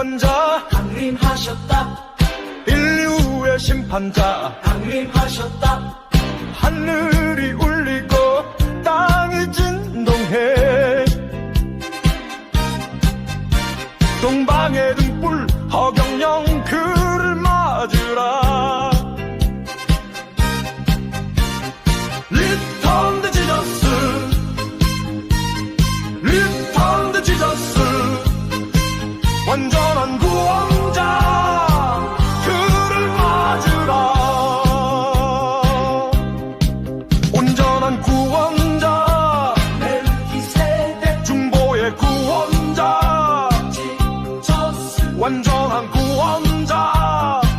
구원자 강림하셨다. 인류의 심판자 강림하셨다. 하늘이 울리고 땅이 진동해. 동방의 등불 완전한 구원자.